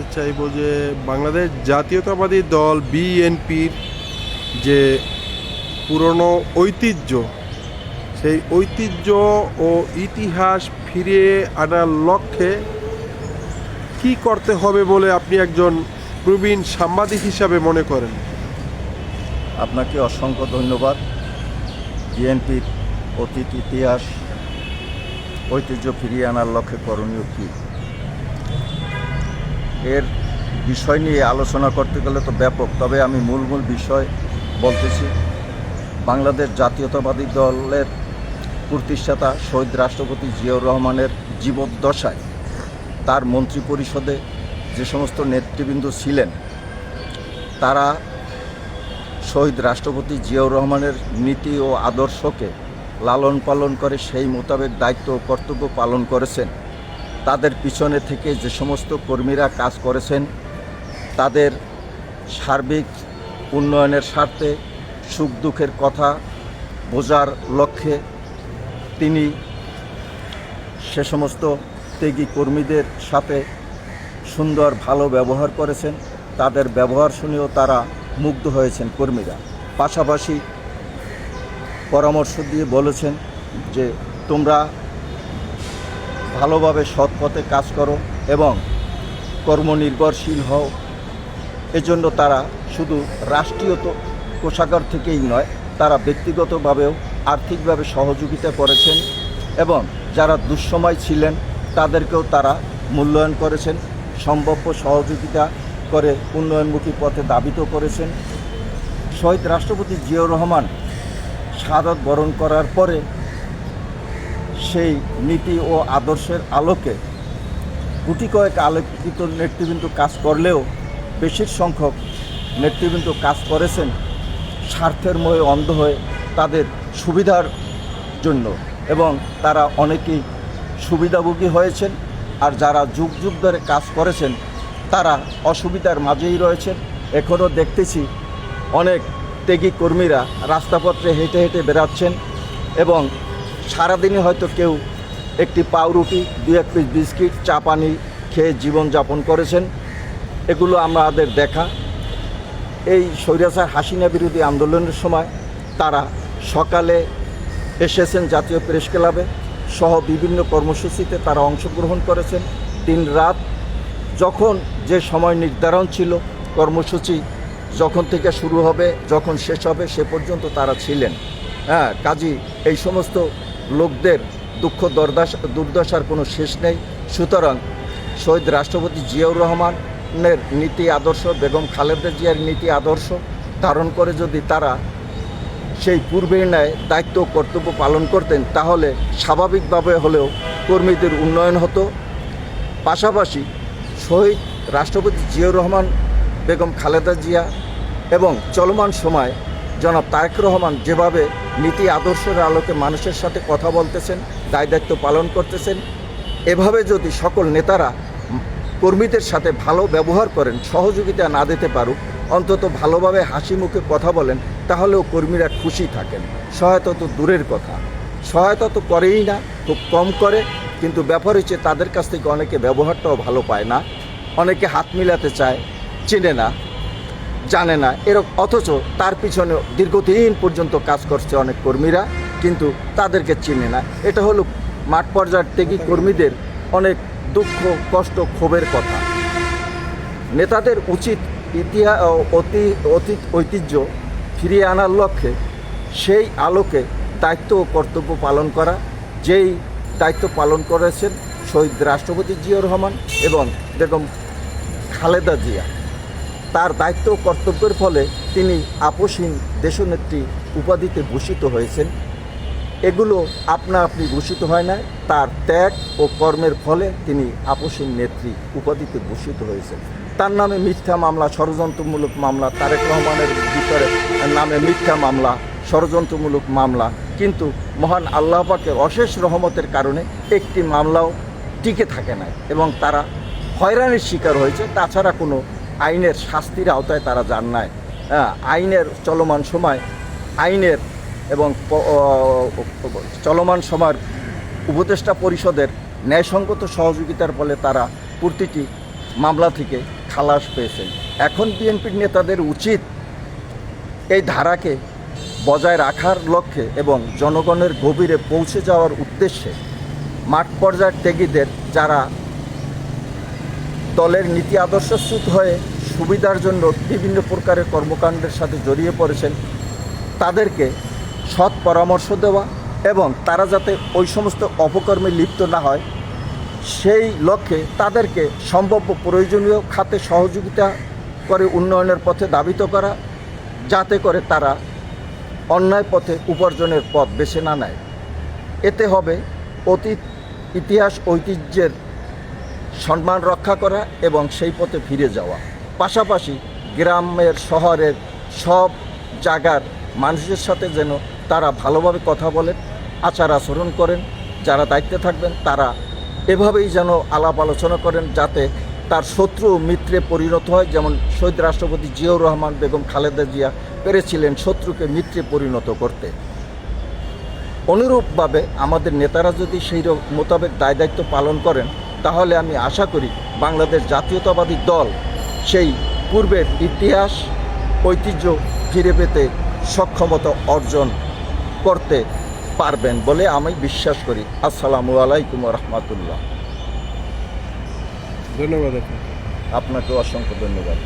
জানতে চাইব যে বাংলাদেশ জাতীয়তাবাদী দল বিএনপির যে পুরনো ঐতিহ্য, সেই ঐতিহ্য ও ইতিহাস ফিরিয়ে আনার লক্ষ্যে কি করতে হবে বলে আপনি একজন প্রবীণ সাংবাদিক হিসাবে মনে করেন? আপনাকে অসংখ্য ধন্যবাদ। বিএনপির অতীত ইতিহাস, ঐতিহ্য ফিরিয়ে আনার লক্ষ্যে করণীয় কী? এর বিষয় নিয়ে আলোচনা করতে গেলে তো ব্যাপক, তবে আমি মূল মূল বিষয় বলতেছি। বাংলাদেশ জাতীয়তাবাদী দলের প্রতিষ্ঠাতা শহীদ রাষ্ট্রপতি জিয়াউর রহমানের জীবদ্দশায় তার মন্ত্রী পরিষদে যে সমস্ত নেতৃবৃন্দ ছিলেন, তারা শহীদ রাষ্ট্রপতি জিয়াউর রহমানের নীতি ও আদর্শকে লালন পালন করে সেই মোতাবেক দায়িত্ব ও কর্তব্য পালন করেছেন। তাদের পিছনে থেকে যে সমস্ত কর্মীরা কাজ করেছেন, তাদের সার্বিক উন্নয়নের স্বার্থে সুখ দুঃখের কথা বোঝার লক্ষ্যে তিনি সে সমস্ত ত্যাগী কর্মীদের সাথে সুন্দর, ভালো ব্যবহার করেছেন। তাদের ব্যবহার শুনেও তারা মুগ্ধ হয়েছেন কর্মীরা। পাশাপাশি পরামর্শ দিয়ে বলেছেন যে, তোমরা ভালোভাবে সৎ পথে কাজ করো এবং কর্মনির্ভরশীল হও। এজন্য তারা শুধু রাষ্ট্রীয় কোষাগার থেকেই নয়, তারা ব্যক্তিগতভাবেও আর্থিকভাবে সহযোগিতা করেছেন এবং যারা দুঃসময় ছিলেন, তাদেরকেও তারা মূল্যায়ন করেছেন, সম্ভাব্য সহযোগিতা করে উন্নয়নমুখী পথে দাবিত করেছেন। শহীদ রাষ্ট্রপতি জিয়াউর রহমান শাহাদত বরণ করার পরে সেই নীতি ও আদর্শের আলোকে গুটি কয়েক আলোকিত নেতৃবৃন্দ কাজ করলেও বেশির সংখ্যক নেতৃবৃন্দ কাজ করেছেন স্বার্থের ময়ে অন্ধ হয়ে তাদের সুবিধার জন্য এবং তারা অনেকেই সুবিধাভোগী হয়েছেন আর যারা যুগ যুগ ধরে কাজ করেছেন, তারা অসুবিধার মাঝেই রয়েছেন। এখনও দেখতেছি অনেক ত্যাগী কর্মীরা রাস্তাপত্রে হেঁটে হেঁটে বেড়াচ্ছেন এবং সারাদিনে হয়তো কেউ একটি পাউরুটি দু এক পিস বিস্কিট চা পানি খেয়ে জীবনযাপন করেছেন। এগুলো আমাদের দেখা। এই স্বৈরাচার হাসিনা বিরোধী আন্দোলনের সময় তারা সকালে এসেছেন জাতীয় প্রেস ক্লাবে সহ বিভিন্ন কর্মসূচিতে তারা অংশগ্রহণ করেছেন। দিন রাত যখন যে সময় নির্ধারণ ছিল, কর্মসূচি যখন থেকে শুরু হবে, যখন শেষ হবে, সে পর্যন্ত তারা ছিলেন। হ্যাঁ কাজী, এই সমস্ত লোকদের দুঃখ, দরদাস, দুর্দশার কোনো শেষ নেই। সুতরাং শহীদ রাষ্ট্রপতি জিয়াউর রহমানের নীতি আদর্শ, বেগম খালেদা জিয়ার নীতি আদর্শ ধারণ করে যদি তারা সেই পূর্বের ন্যায় দায়িত্ব কর্তব্য পালন করতেন, তাহলে স্বাভাবিকভাবে হলেও কর্মীদের উন্নয়ন হতো। পাশাপাশি শহীদ রাষ্ট্রপতি জিয়াউর রহমান, বেগম খালেদা জিয়া এবং চলমান সময় জনাব তারেক রহমান যেভাবে নীতি আদর্শের আলোকে মানুষের সাথে কথা বলতেছেন, দায় দায়িত্ব পালন করতেছেন, এভাবে যদি সকল নেতারা কর্মীদের সাথে ভালো ব্যবহার করেন, সহযোগিতা না দিতে পারুক, অন্তত ভালোভাবে হাসি মুখে কথা বলেন, তাহলেও কর্মীরা খুশি থাকেন। সহায়তা তো দূরের কথা। সহায়তা তো করেই না, খুব কম করে, কিন্তু ব্যাপার হচ্ছে তাদের কাছ থেকে অনেকে ব্যবহারটাও ভালো পায় না, অনেকে হাত মিলাতে চায়, চেনে না। জানে না। এরকম অথচ তার পিছনে দীর্ঘদিন পর্যন্ত কাজ করছে অনেক কর্মীরা, কিন্তু তাদেরকে চিনে না। এটা হলো মাঠ পর্যায়ের ত্যাগী কর্মীদের অনেক দুঃখ, কষ্ট, ক্ষোভের কথা। নেতাদের উচিত ইতিহাস অতি অতীত ঐতিহ্য ফিরিয়ে আনার লক্ষ্যে সেই আলোকে দায়িত্ব ও কর্তব্য পালন করা, যেই দায়িত্ব পালন করেছেন শহীদ রাষ্ট্রপতি জিয়াউর রহমান এবং বেগম খালেদা জিয়া। তার দায়িত্ব কর্তব্যের ফলে তিনি আপসীন দেশনেত্রী উপাধিতে ভূষিত হয়েছেন। এগুলো আপনা আপনি ভূষিত হয় না তার ত্যাগ ও কর্মের ফলে তিনি আপসীন নেত্রী উপাধিতে ভূষিত হয়েছেন। তার নামে মিথ্যা মামলা, ষড়যন্ত্রমূলক মামলা, তারেক রহমানের ভিতরে নামে মিথ্যা মামলা, ষড়যন্ত্রমূলক মামলা। কিন্তু মহান আল্লাহ পাকের অশেষ রহমতের কারণে একটি মামলাও টিকে থাকে না এবং তারা হয়রানির শিকার হয়েছে। তাছাড়া কোনো আইনের শাস্তির আওতায় তারা যান নাই। হ্যাঁ, আইনের চলমান সময় আইনের এবং চলমান সময়ের উপদেষ্টা পরিষদের ন্যায়সঙ্গত সহযোগিতার ফলে তারা প্রতিটি মামলা থেকে খালাস পেয়েছেন। এখন বিএনপির নেতাদের উচিত এই ধারাকে বজায় রাখার লক্ষ্যে এবং জনগণের গভীরে পৌঁছে যাওয়ার উদ্দেশ্যে মাঠ পর্যায়ের ত্যাগীদের যারা দলের নীতি আদর্শচ্যুত হয়ে সুবিধার জন্য বিভিন্ন প্রকারের কর্মকাণ্ডের সাথে জড়িয়ে পড়েছেন, তাদেরকে সৎ পরামর্শ দেওয়া এবং তারা যাতে ওই সমস্ত অপকর্মে লিপ্ত না হয়, সেই লক্ষ্যে তাদেরকে সম্ভাব্য প্রয়োজনীয় খাতে সহযোগিতা করে উন্নয়নের পথে দাবিত করা, যাতে করে তারা অন্যায় পথে উপার্জনের পথ বেছে না নেয়। এতে হবে অতীত, ইতিহাস, ঐতিহ্যের সম্মান রক্ষা করা এবং সেই পথে ফিরে যাওয়া। পাশাপাশি গ্রামের শহরের সব জায়গার মানুষের সাথে যেন তারা ভালোভাবে কথা বলেন, আচার আচরণ করেন, যারা দায়িত্বে থাকবেন তারা এভাবেই যেন আলাপ আলোচনা করেন যাতে তার শত্রু মিত্রে পরিণত হয়। যেমন শহীদ রাষ্ট্রপতি জিয়াউর রহমান, বেগম খালেদা জিয়া পেরেছিলেন শত্রুকে মিত্রে পরিণত করতে। অনুরূপভাবে আমাদের নেতারা যদি সেই মোতাবেক দায় দায়িত্ব পালন করেন তাহলে আমি আশা করি বাংলাদেশ জাতীয়তাবাদী দল সেই পূর্বের ইতিহাস ঐতিহ্য ফিরে পেতে সক্ষমতা অর্জন করতে পারবেন বলে আমি বিশ্বাস করি। আসসালামু আলাইকুম রহমতুল্লাহ। ধন্যবাদ আপনাকে। অসংখ্য ধন্যবাদ।